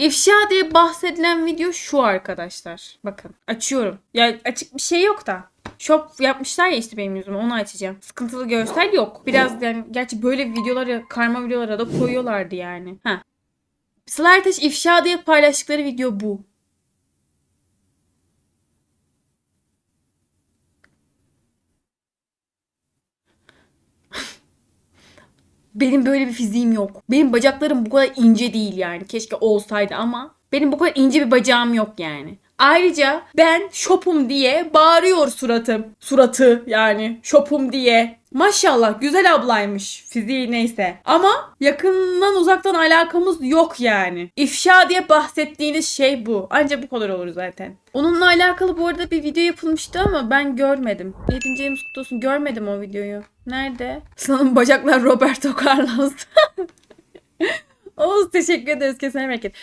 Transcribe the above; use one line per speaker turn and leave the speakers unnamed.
İfşa diye bahsedilen video şu arkadaşlar. Bakın açıyorum. Ya açık bir şey yok da. Shop yapmışlar ya işte benim yüzüme onu açacağım. Sıkıntılı görsel yok. Biraz yani gerçi böyle videoları karma videolara da koyuyorlardı yani. Ha. Sıla Ertaş ifşa diye paylaştıkları video bu. Benim böyle bir fiziğim yok. Benim bacaklarım bu kadar ince değil yani. Keşke olsaydı ama benim bu kadar ince bir bacağım yok yani. Ayrıca ben şopum diye bağırıyor suratım. Suratı yani şopum diye. Maşallah güzel ablaymış fiziği neyse. Ama yakından uzaktan alakamız yok yani. İfşa diye bahsettiğiniz şey bu. Ancak bu kadar olur zaten. Onunla alakalı bu arada bir video yapılmıştı ama ben görmedim. 7. James kutlu olsun görmedim o videoyu. Nerede? Sanırım bacaklar Roberto Carlos. Oğuz teşekkür ederiz. Kesene bereket.